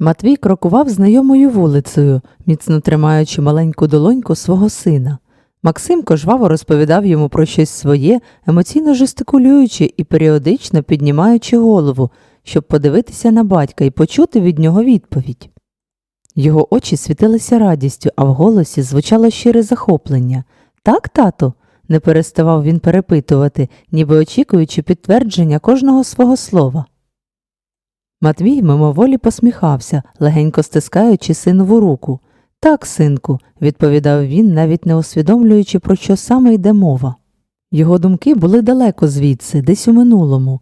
Матвій крокував знайомою вулицею, міцно тримаючи маленьку долоньку свого сина. Максимко жваво розповідав йому про щось своє, емоційно жестикулюючи і періодично піднімаючи голову, щоб подивитися на батька і почути від нього відповідь. Його очі світилися радістю, а в голосі звучало щире захоплення. Так, тату? не переставав він перепитувати, ніби очікуючи підтвердження кожного свого слова. Матвій мимоволі посміхався, легенько стискаючи синову руку. Так, синку, відповідав він, навіть не усвідомлюючи, про що саме йде мова. Його думки були далеко звідси, десь у минулому,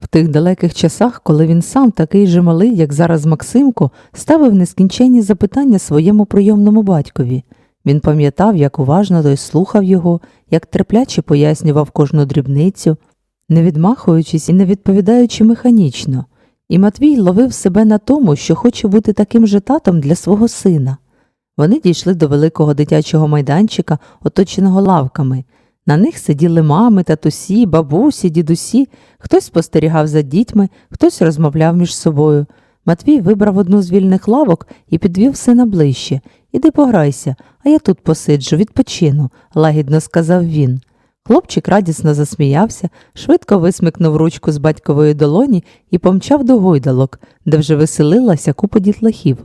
в тих далеких часах, коли він сам такий же малий, як зараз Максимко, ставив нескінченні запитання своєму прийомному батькові. Він пам'ятав, як уважно той слухав його, як терпляче пояснював кожну дрібницю, не відмахуючись і не відповідаючи механічно. І Матвій ловив себе на тому, що хоче бути таким же татом для свого сина. Вони дійшли до великого дитячого майданчика, оточеного лавками. На них сиділи мами, татусі, бабусі, дідусі, хтось спостерігав за дітьми, хтось розмовляв між собою. Матвій вибрав одну з вільних лавок і підвів сина ближче. Іди пограйся, а я тут посиджу, відпочину, лагідно сказав він. Хлопчик радісно засміявся, швидко висмикнув ручку з батькової долоні і помчав до гойдалок, де вже веселилася купа дітлахів.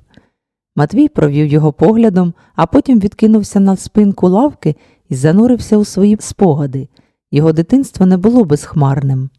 Матвій провів його поглядом, а потім відкинувся на спинку лавки і занурився у свої спогади. Його дитинство не було безхмарним.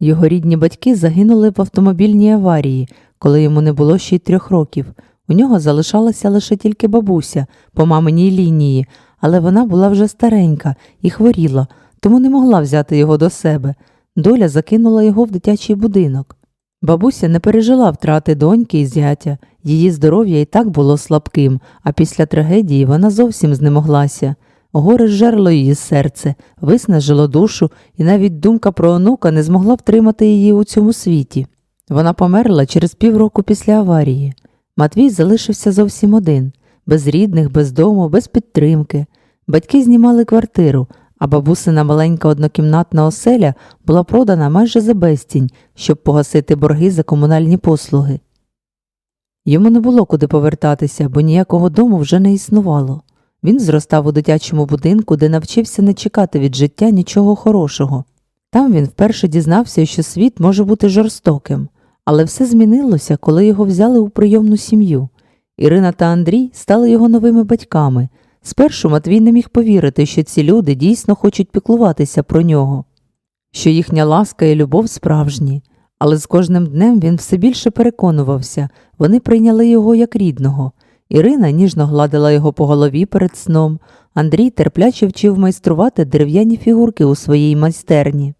Його рідні батьки загинули в автомобільній аварії, коли йому не було ще й трьох років. У нього залишалася лише тільки бабуся по маминій лінії, але вона була вже старенька і хворіла, тому не могла взяти його до себе. Доля закинула його в дитячий будинок. Бабуся не пережила втрати доньки і зятя, її здоров'я і так було слабким, а після трагедії вона зовсім знемоглася. Горе зжерло її серце, виснажило душу, і навіть думка про онука не змогла втримати її у цьому світі. Вона померла через півроку після аварії. Матвій залишився зовсім один, без рідних, без дому, без підтримки. Батьки знімали квартиру, а бабусина маленька однокімнатна оселя була продана майже за безцінь, щоб погасити борги за комунальні послуги. Йому не було куди повертатися, бо ніякого дому вже не існувало. Він зростав у дитячому будинку, де навчився не чекати від життя нічого хорошого. Там він вперше дізнався, що світ може бути жорстоким, але все змінилося, коли його взяли у прийомну сім'ю. Ірина та Андрій стали його новими батьками. Спершу Матвій не міг повірити, що ці люди дійсно хочуть піклуватися про нього, що їхня ласка і любов справжні, але з кожним днем він все більше переконувався вони прийняли його як рідного. Ірина ніжно гладила його по голові перед сном, Андрій терпляче вчив майструвати дерев'яні фігурки у своїй майстерні.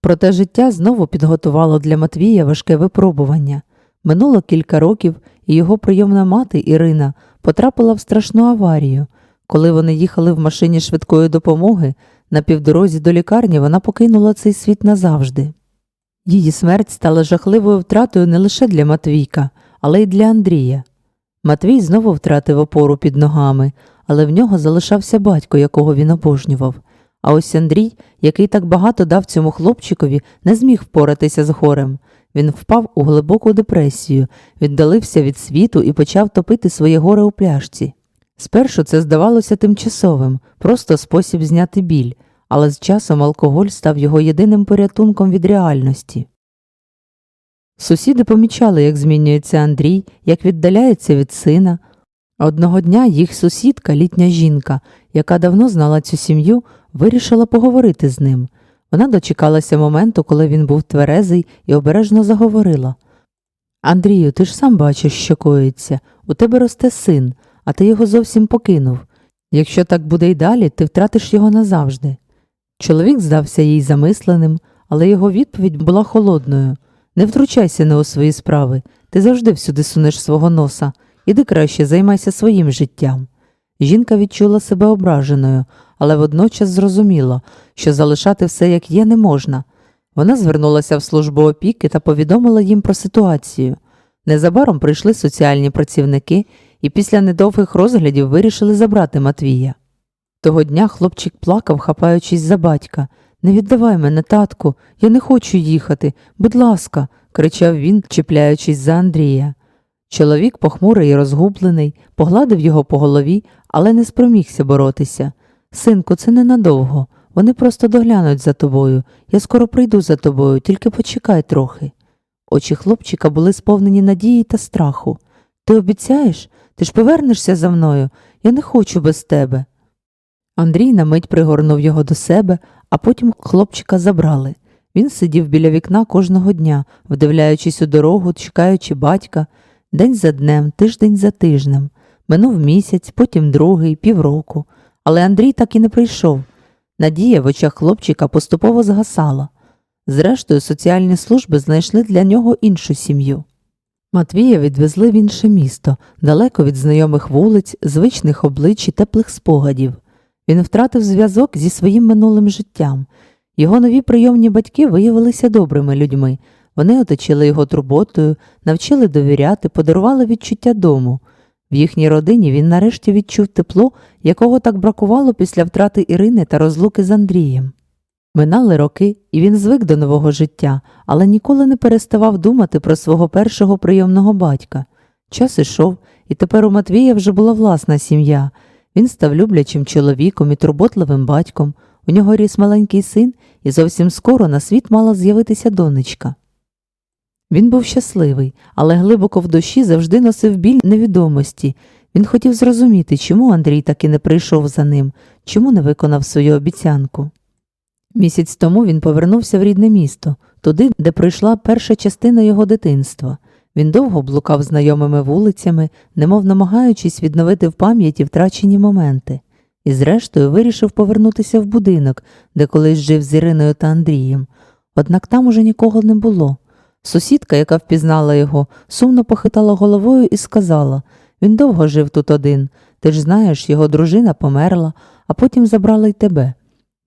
Проте життя знову підготувало для Матвія важке випробування. Минуло кілька років, і його прийомна мати Ірина потрапила в страшну аварію. Коли вони їхали в машині швидкої допомоги, на півдорозі до лікарні вона покинула цей світ назавжди. Її смерть стала жахливою втратою не лише для Матвійка, але й для Андрія. Матвій знову втратив опору під ногами, але в нього залишався батько, якого він обожнював. А ось Андрій, який так багато дав цьому хлопчикові, не зміг впоратися з горем. Він впав у глибоку депресію, віддалився від світу і почав топити своє горе у пляшці. Спершу це здавалося тимчасовим, просто спосіб зняти біль, але з часом алкоголь став його єдиним порятунком від реальності. Сусіди помічали, як змінюється Андрій, як віддаляється від сина. Одного дня їх сусідка, літня жінка, яка давно знала цю сім'ю, вирішила поговорити з ним. Вона дочекалася моменту, коли він був тверезий, і обережно заговорила Андрію, ти ж сам бачиш, що коїться. У тебе росте син, а ти його зовсім покинув. Якщо так буде й далі, ти втратиш його назавжди. Чоловік здався їй замисленим, але його відповідь була холодною Не втручайся не у свої справи, ти завжди всюди сунеш свого носа. Іди краще займайся своїм життям. Жінка відчула себе ображеною, але водночас зрозуміла, що залишати все як є не можна. Вона звернулася в службу опіки та повідомила їм про ситуацію. Незабаром прийшли соціальні працівники і після недовгих розглядів вирішили забрати Матвія. Того дня хлопчик плакав, хапаючись за батька. Не віддавай мене, татку, я не хочу їхати. Будь ласка, кричав він, чіпляючись за Андрія. Чоловік, похмурий і розгублений, погладив його по голові, але не спромігся боротися. Синку, це ненадовго. Вони просто доглянуть за тобою. Я скоро прийду за тобою, тільки почекай трохи. Очі хлопчика були сповнені надії та страху. Ти обіцяєш? Ти ж повернешся за мною? Я не хочу без тебе. Андрій на мить пригорнув його до себе, а потім хлопчика забрали. Він сидів біля вікна кожного дня, вдивляючись у дорогу, чекаючи батька, день за днем, тиждень за тижнем. Минув місяць, потім другий, півроку. Але Андрій так і не прийшов. Надія в очах хлопчика поступово згасала. Зрештою, соціальні служби знайшли для нього іншу сім'ю. Матвія відвезли в інше місто, далеко від знайомих вулиць, звичних облич і теплих спогадів. Він втратив зв'язок зі своїм минулим життям. Його нові прийомні батьки виявилися добрими людьми. Вони оточили його турботою, навчили довіряти, подарували відчуття дому. В їхній родині він нарешті відчув тепло, якого так бракувало після втрати Ірини та розлуки з Андрієм. Минали роки, і він звик до нового життя, але ніколи не переставав думати про свого першого прийомного батька. Час ішов, і тепер у Матвія вже була власна сім'я. Він став люблячим чоловіком і турботливим батьком. У нього ріс маленький син, і зовсім скоро на світ мала з'явитися донечка. Він був щасливий, але глибоко в душі завжди носив біль невідомості. Він хотів зрозуміти, чому Андрій таки не прийшов за ним, чому не виконав свою обіцянку. Місяць тому він повернувся в рідне місто, туди, де пройшла перша частина його дитинства. Він довго блукав знайомими вулицями, немов намагаючись відновити в пам'яті втрачені моменти, і зрештою вирішив повернутися в будинок, де колись жив з Іриною та Андрієм. Однак там уже нікого не було. Сусідка, яка впізнала його, сумно похитала головою і сказала він довго жив тут один. Ти ж знаєш, його дружина померла, а потім забрала й тебе.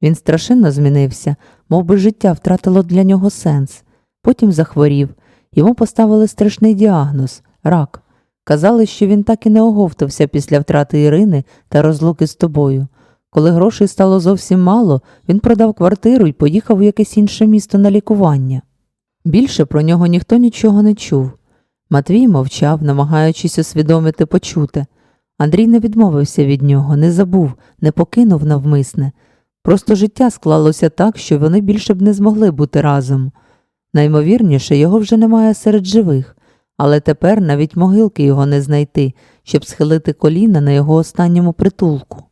Він страшенно змінився, мов би життя втратило для нього сенс. Потім захворів. Йому поставили страшний діагноз рак. Казали, що він так і не оговтався після втрати Ірини та розлуки з тобою. Коли грошей стало зовсім мало, він продав квартиру і поїхав у якесь інше місто на лікування. Більше про нього ніхто нічого не чув. Матвій мовчав, намагаючись усвідомити почуте. Андрій не відмовився від нього, не забув, не покинув навмисне. Просто життя склалося так, що вони більше б не змогли бути разом. Наймовірніше, його вже немає серед живих, але тепер навіть могилки його не знайти, щоб схилити коліна на його останньому притулку.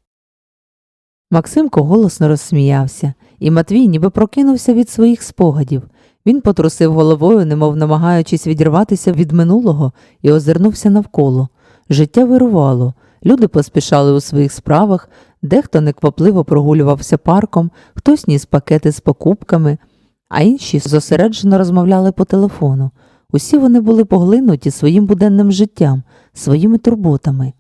Максимко голосно розсміявся, і Матвій ніби прокинувся від своїх спогадів. Він потрусив головою, немов намагаючись відірватися від минулого, і озирнувся навколо. Життя вирувало, люди поспішали у своїх справах, дехто неквапливо прогулювався парком, хтось ніс пакети з покупками, а інші зосереджено розмовляли по телефону. Усі вони були поглинуті своїм буденним життям, своїми турботами.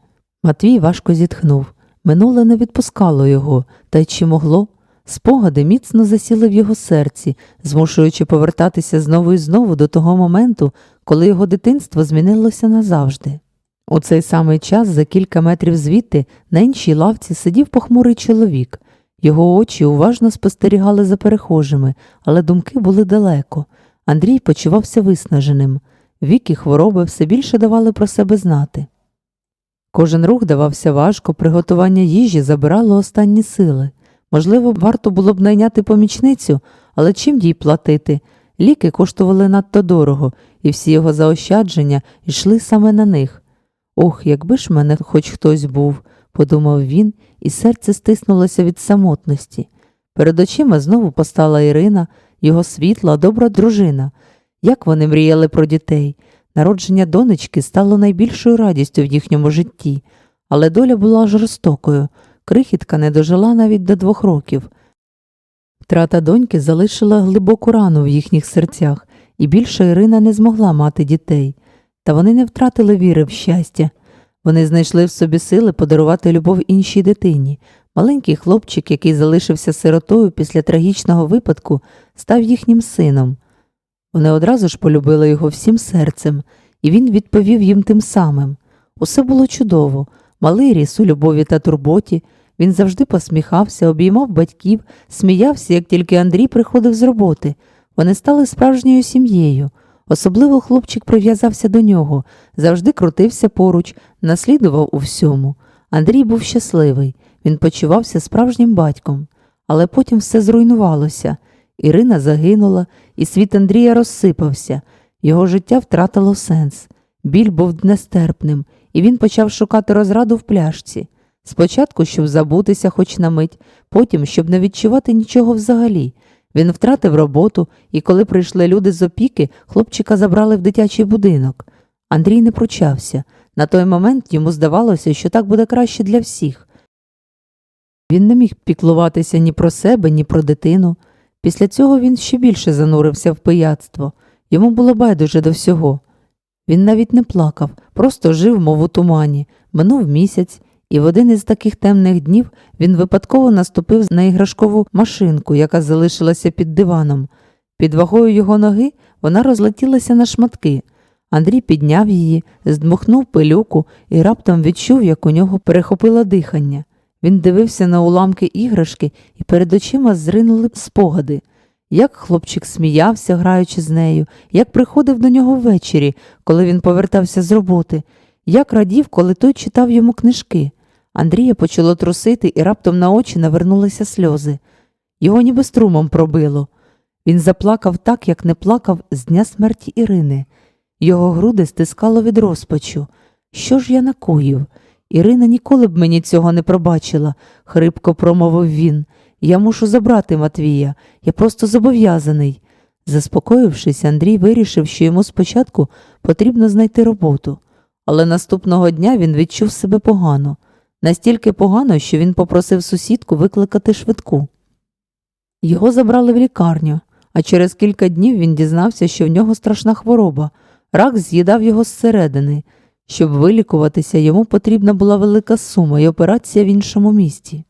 Матвій важко зітхнув. Минуле не відпускало його, та й чи могло? Спогади міцно засіли в його серці, змушуючи повертатися знову і знову до того моменту, коли його дитинство змінилося назавжди. У цей самий час, за кілька метрів звідти, на іншій лавці сидів похмурий чоловік. Його очі уважно спостерігали за перехожими, але думки були далеко. Андрій почувався виснаженим. Віки хвороби все більше давали про себе знати. Кожен рух давався важко, приготування їжі забирало останні сили. Можливо, варто було б найняти помічницю, але чим їй платити? Ліки коштували надто дорого, і всі його заощадження йшли саме на них. Ох, якби ж мене хоч хтось був, подумав він, і серце стиснулося від самотності. Перед очима знову постала Ірина, його світла, добра дружина. Як вони мріяли про дітей. Народження донечки стало найбільшою радістю в їхньому житті, але доля була жорстокою. Крихітка не дожила навіть до двох років. Втрата доньки залишила глибоку рану в їхніх серцях, і більше Ірина не змогла мати дітей. Та вони не втратили віри в щастя. Вони знайшли в собі сили подарувати любов іншій дитині. Маленький хлопчик, який залишився сиротою після трагічного випадку, став їхнім сином. Вони одразу ж полюбили його всім серцем, і він відповів їм тим самим. Усе було чудово, малий ріс у любові та турботі. Він завжди посміхався, обіймав батьків, сміявся, як тільки Андрій приходив з роботи. Вони стали справжньою сім'єю. Особливо хлопчик прив'язався до нього, завжди крутився поруч, наслідував у всьому. Андрій був щасливий, він почувався справжнім батьком. Але потім все зруйнувалося. Ірина загинула, і світ Андрія розсипався, його життя втратило сенс. Біль був нестерпним, і він почав шукати розраду в пляшці. Спочатку, щоб забутися хоч на мить, потім, щоб не відчувати нічого взагалі. Він втратив роботу, і коли прийшли люди з опіки, хлопчика забрали в дитячий будинок. Андрій не пручався. На той момент йому здавалося, що так буде краще для всіх. Він не міг піклуватися ні про себе, ні про дитину. Після цього він ще більше занурився в пияцтво. Йому було байдуже до всього. Він навіть не плакав, просто жив, мов у тумані. Минув місяць, і в один із таких темних днів він випадково наступив на іграшкову машинку, яка залишилася під диваном. Під вагою його ноги вона розлетілася на шматки. Андрій підняв її, здмухнув пилюку і раптом відчув, як у нього перехопило дихання. Він дивився на уламки іграшки, і перед очима зринули спогади. Як хлопчик сміявся, граючи з нею, як приходив до нього ввечері, коли він повертався з роботи, як радів, коли той читав йому книжки. Андрія почало трусити, і раптом на очі навернулися сльози. Його ніби струмом пробило. Він заплакав так, як не плакав з дня смерті Ірини. Його груди стискало від розпачу. Що ж я накоїв? Ірина ніколи б мені цього не пробачила, хрипко промовив він. Я мушу забрати Матвія, я просто зобов'язаний. Заспокоївшись, Андрій вирішив, що йому спочатку потрібно знайти роботу. Але наступного дня він відчув себе погано, настільки погано, що він попросив сусідку викликати швидку. Його забрали в лікарню, а через кілька днів він дізнався, що в нього страшна хвороба. Рак з'їдав його зсередини. Щоб вилікуватися, йому потрібна була велика сума і операція в іншому місті.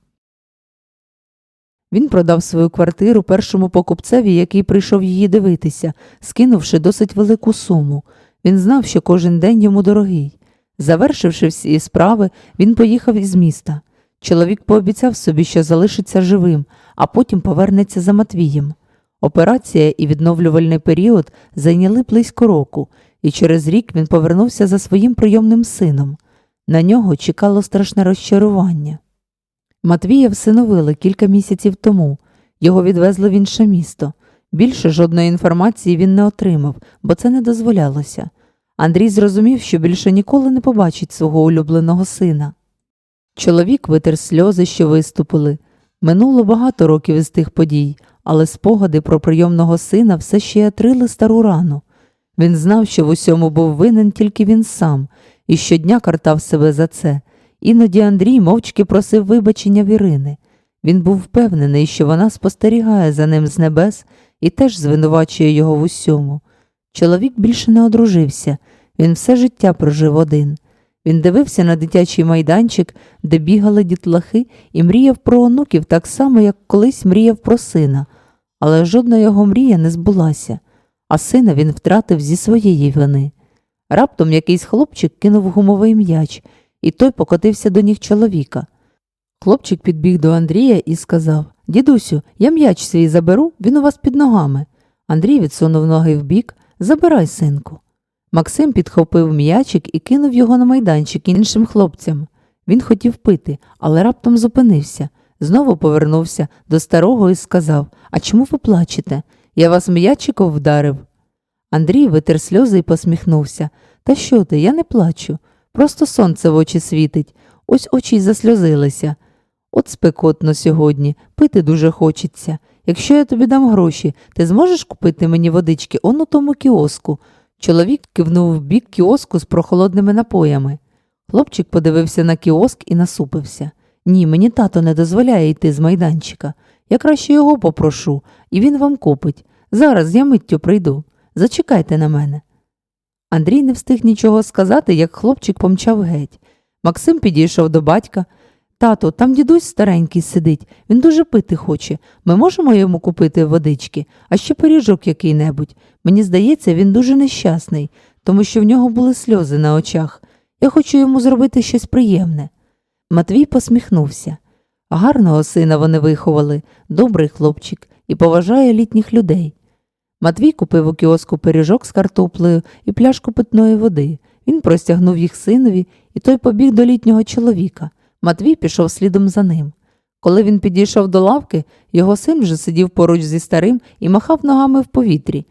Він продав свою квартиру першому покупцеві, який прийшов її дивитися, скинувши досить велику суму. Він знав, що кожен день йому дорогий. Завершивши всі справи, він поїхав із міста. Чоловік пообіцяв собі, що залишиться живим, а потім повернеться за Матвієм. Операція і відновлювальний період зайняли близько року, і через рік він повернувся за своїм прийомним сином. На нього чекало страшне розчарування. Матвія всиновили кілька місяців тому. Його відвезли в інше місто. Більше жодної інформації він не отримав, бо це не дозволялося. Андрій зрозумів, що більше ніколи не побачить свого улюбленого сина. Чоловік витер сльози, що виступили. Минуло багато років із тих подій, але спогади про прийомного сина все ще отрили стару рану. Він знав, що в усьому був винен тільки він сам, і щодня картав себе за це. Іноді Андрій мовчки просив вибачення в Ірини. Він був впевнений, що вона спостерігає за ним з небес і теж звинувачує його в усьому. Чоловік більше не одружився, він все життя прожив один. Він дивився на дитячий майданчик, де бігали дітлахи, і мріяв про онуків так само, як колись мріяв про сина, але жодна його мрія не збулася, а сина він втратив зі своєї вини. Раптом якийсь хлопчик кинув гумовий м'яч, і той покотився до ніг чоловіка. Хлопчик підбіг до Андрія і сказав Дідусю, я м'яч свій заберу, він у вас під ногами. Андрій відсунув ноги вбік, забирай, синку. Максим підхопив м'ячик і кинув його на майданчик іншим хлопцям. Він хотів пити, але раптом зупинився. Знову повернувся до старого і сказав А чому ви плачете? Я вас м'ячиком вдарив. Андрій витер сльози і посміхнувся. Та що ти, я не плачу. Просто сонце в очі світить, ось очі й засльозилися. От спекотно сьогодні, пити дуже хочеться. Якщо я тобі дам гроші, ти зможеш купити мені водички он у тому кіоску. Чоловік кивнув в бік кіоску з прохолодними напоями. Хлопчик подивився на кіоск і насупився. Ні, мені тато не дозволяє йти з майданчика. Я краще його попрошу, і він вам купить. Зараз я миттю прийду. Зачекайте на мене. Андрій не встиг нічого сказати, як хлопчик помчав геть. Максим підійшов до батька. Тато, там дідусь старенький сидить, він дуже пити хоче. Ми можемо йому купити водички, а ще пиріжок який-небудь. Мені здається, він дуже нещасний, тому що в нього були сльози на очах. Я хочу йому зробити щось приємне. Матвій посміхнувся. Гарного сина вони виховали, добрий хлопчик і поважає літніх людей. Матвій купив у кіоску пиріжок з картоплею і пляшку питної води. Він простягнув їх синові, і той побіг до літнього чоловіка. Матвій пішов слідом за ним. Коли він підійшов до лавки, його син вже сидів поруч зі старим і махав ногами в повітрі.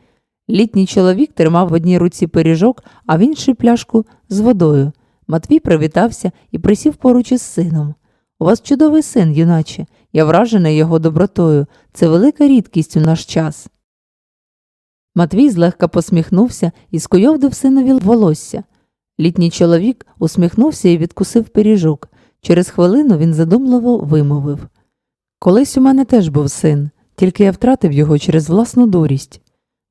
Літній чоловік тримав в одній руці пиріжок, а в іншій пляшку з водою. Матвій привітався і присів поруч із сином. У вас чудовий син, юначе. Я вражений його добротою. Це велика рідкість у наш час. Матвій злегка посміхнувся і скуйовдив синові волосся. Літній чоловік усміхнувся і відкусив пиріжок. Через хвилину він задумливо вимовив Колись у мене теж був син, тільки я втратив його через власну дурість.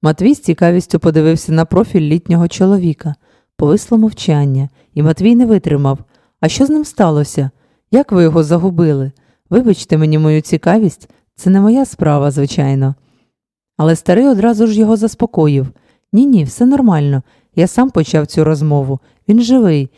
Матвій з цікавістю подивився на профіль літнього чоловіка. Повисло мовчання, і Матвій не витримав. А що з ним сталося? Як ви його загубили? Вибачте мені мою цікавість, це не моя справа, звичайно. Але старий одразу ж його заспокоїв. Ні, ні, все нормально. Я сам почав цю розмову. Він живий.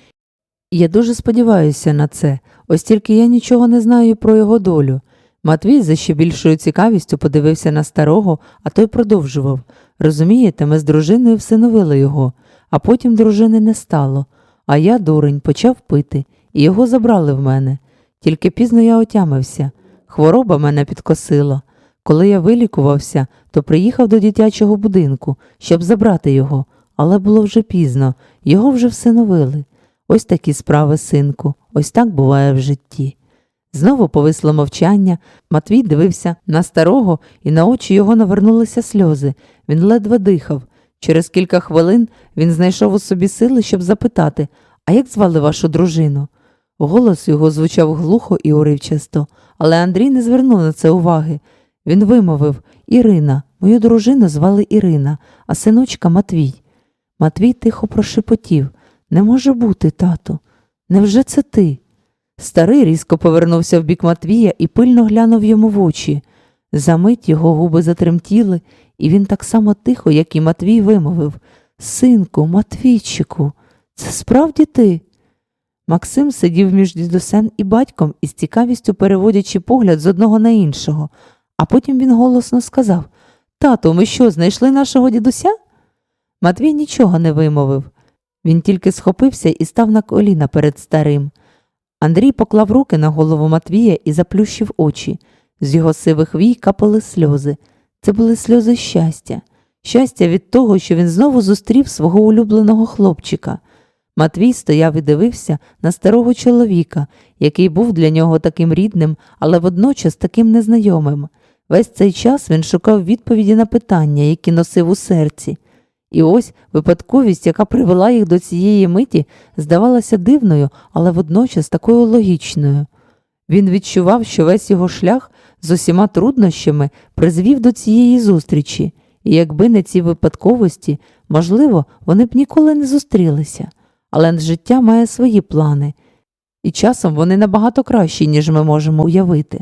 Я дуже сподіваюся на це, ось тільки я нічого не знаю про його долю. Матвій за ще більшою цікавістю подивився на старого, а той продовжував. Розумієте, ми з дружиною всиновили його, а потім дружини не стало. А я, дурень, почав пити, і його забрали в мене. Тільки пізно я отямився. Хвороба мене підкосила. Коли я вилікувався, то приїхав до дитячого будинку, щоб забрати його, але було вже пізно, його вже всиновили. Ось такі справи, синку, ось так буває в житті. Знову повисло мовчання. Матвій дивився на старого, і на очі його навернулися сльози. Він ледве дихав. Через кілька хвилин він знайшов у собі сили, щоб запитати А як звали вашу дружину? Голос його звучав глухо і уривчасто, але Андрій не звернув на це уваги. Він вимовив Ірина, мою дружину звали Ірина, а синочка Матвій. Матвій тихо прошепотів Не може бути, тату. Невже це ти? Старий різко повернувся в бік Матвія і пильно глянув йому в очі. Замить його губи затремтіли, і він так само тихо, як і Матвій, вимовив Синку, Матвійчику, це справді ти? Максим сидів між дідусем і батьком із цікавістю переводячи погляд з одного на іншого, а потім він голосно сказав Тату, ми що, знайшли нашого дідуся? Матвій нічого не вимовив. Він тільки схопився і став на коліна перед старим. Андрій поклав руки на голову Матвія і заплющив очі. З його сивих вій капали сльози. Це були сльози щастя, щастя від того, що він знову зустрів свого улюбленого хлопчика. Матвій стояв і дивився на старого чоловіка, який був для нього таким рідним, але водночас таким незнайомим. Весь цей час він шукав відповіді на питання, які носив у серці. І ось випадковість, яка привела їх до цієї миті, здавалася дивною, але водночас такою логічною. Він відчував, що весь його шлях з усіма труднощами призвів до цієї зустрічі, і якби не ці випадковості, можливо, вони б ніколи не зустрілися. Але життя має свої плани, і часом вони набагато кращі, ніж ми можемо уявити.